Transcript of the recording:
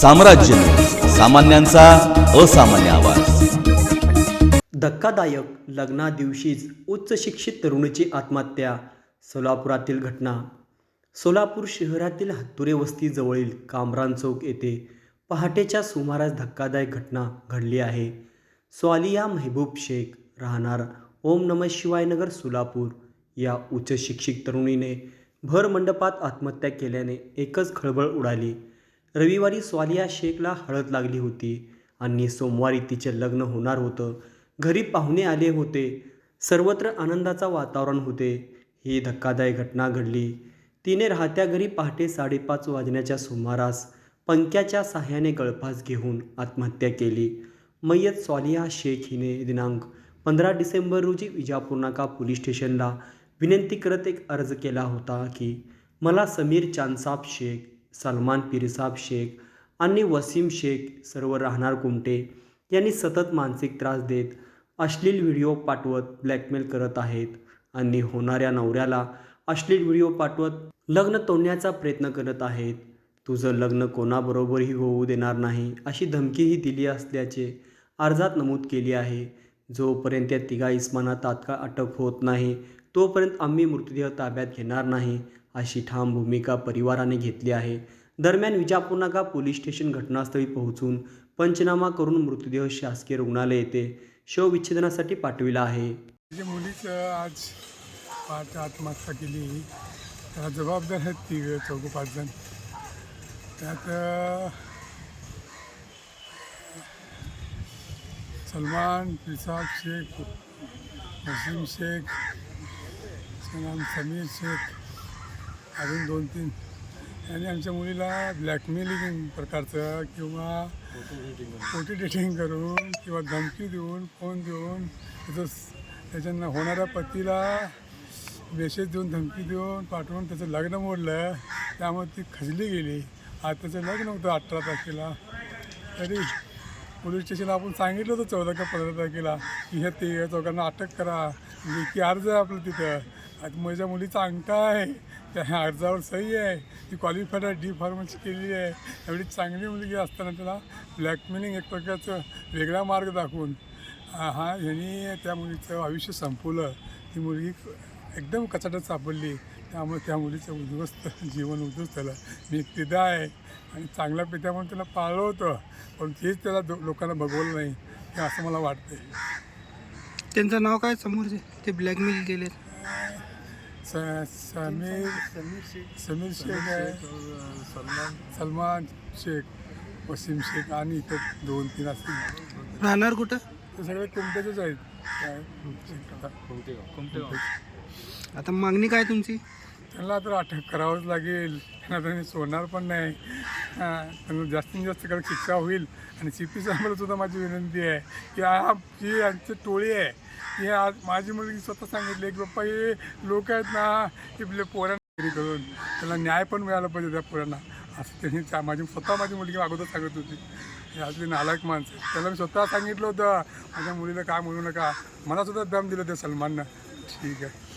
साम्राज्य. सामान्यांचा असामान्य आवाज. धक्कादायक लग्नादिवशीच उच्च शिक्षित तरुणीची आत्महत्या सोलापुरातील घटना. सोलापूर शहरातील हत्तुरे वस्तीजवळील कामरान चौक येथे पहाटेच्या सुमारास धक्कादायक घटना घडली आहे. स्वालिया मेहबूब शेख राहणार ओम नम शिवायनगर सोलापूर. या उच्च शिक्षित तरुणीने भर मंडपात आत्महत्या केल्याने एकच खळबळ उडाली. रविवारी स्वालिया शेखला हळद लागली होती. आणि सोमवारी तिचे लग्न होणार होतं. घरी पाहुणे आले होते. सर्वत्र आनंदाचा वातावरण होते. ही धक्कादायक घटना घडली. तिने राहत्या घरी पहाटे साडेपाच वाजण्याच्या सुमारास पंख्याच्या साह्याने गळफास घेऊन आत्महत्या केली. मय्यत स्वालिया शेख हिने दिनांक पंधरा डिसेंबर रोजी विजापूर नाका पोलीस स्टेशनला विनंती करत एक अर्ज केला होता की मला समीर चांदसाब शेख सलमान पिरसाब शेख आणि वसीम शेख सर्व राहणार कुमटे. यांनी सतत मानसिक त्रास देत अश्लील व्हिडिओ पाठवत ब्लॅकमेल करत आहेत आणि होणाऱ्या नवऱ्याला अश्लील व्हिडिओ पाठवत लग्न तोडण्याचा प्रयत्न करत आहेत. तुझं लग्न कोणाबरोबरही होऊ देणार नाही अशी धमकीही दिली असल्याचे अर्जात नमूद केली आहे. जोपर्यंत या तिघा इस्माना तात्काळ अटक होत नाही तोपर्यंत आम्ही मृतदेह ताब्यात घेणार नाही अशी ठाम भूमिका परिवाराने घेतली आहे. दरम्यान विजापूर नाका पोलीस स्टेशन घटनास्थळी पोहोचून पंचनामा करून मृतदेह शासकीय रुग्णालय येथे शवविच्छेदनासाठी पाठविला आहे. माझ्या मुलीचं आज पाच आत्महत्या केली त्याला जबाबदार आहेत ती चौघ पाच जण. त्यात सलमान फिसाब शेख वसीम शेख समीर शेख अजून दोन तीन. आणि आमच्या मुलीला ब्लॅकमेलिंग प्रकारचं किंवा फोटो डेटिंग करून किंवा धमकी देऊन फोन देऊन त्याचं त्याच्यानं होणाऱ्या पतीला मेसेज देऊन धमकी देऊन पाठवून त्याचं लग्न मोडलं त्यामुळे ती खचली गेली. आज त्याचं लग्न होतं अठरा तारखेला. तरी पोलीस स्टेशनला आपण सांगितलं होतं चौदा का पंधरा तारखेला की ह्या ते चौघांना अटक करा. म्हणजे की अर्ज आपलं तिथं. आता माझ्या मुलीचा अंगठा आहे. त्या अर्जावर सही आहे. ती क्वालिफाईड आहे डी फार्मसी केलेली आहे. एवढी चांगली मुलगी असताना त्याला ब्लॅकमेलिंग एक प्रकारचं वेगळा मार्ग दाखवून हा यांनी ह्यांनी त्या मुलीचं आयुष्य संपवलं. ती मुलगी एकदम कचाट्यात सापडली. त्यामुळे त्या मुलीचं उद्ध्वस्त जीवन उद्ध्वस्त झालं. मी एक पिता आहे आणि चांगला पिता म्हणून त्याला पाळलं होतं. पण तेच त्याला दो- लोकांना बघवलं नाही. असं मला वाटतंय. त्यांचं नाव काय समोर ते ब्लॅकमेल केले समीर समीर शेख आहे सलमान शेख वसीम शेख आणि इतर दोन तीन असतील. राहणार कुठं? ते सगळे कुमट्याचेच आहेत. आता मागणी काय तुमची? त्यांना तर अटक करावंच लागेल. त्यांना त्यांनी सोडणार पण नाही. हां, त्यांना जास्तीत जास्त कडक शिक्षा होईल. आणि सी पी सुद्धा माझी विनंती आहे की हा जी आमची टोळी आहे. हे आज माझी मुलगी स्वतः सांगितली की बाप्पा हे लोक आहेत ना हे पोरांना करून त्याला न्याय पण मिळाला पाहिजे त्या पोरांना. असं त्यांनी माझी स्वतः माझी मुलगी अगोदर सांगत होती. हे असले नालायक माणसं त्याला मी स्वतः सांगितलं होतं माझ्या मुलीला काय म्हणू नका? मला सुद्धा दम दिलं त्या सलमाननं. ठीक आहे.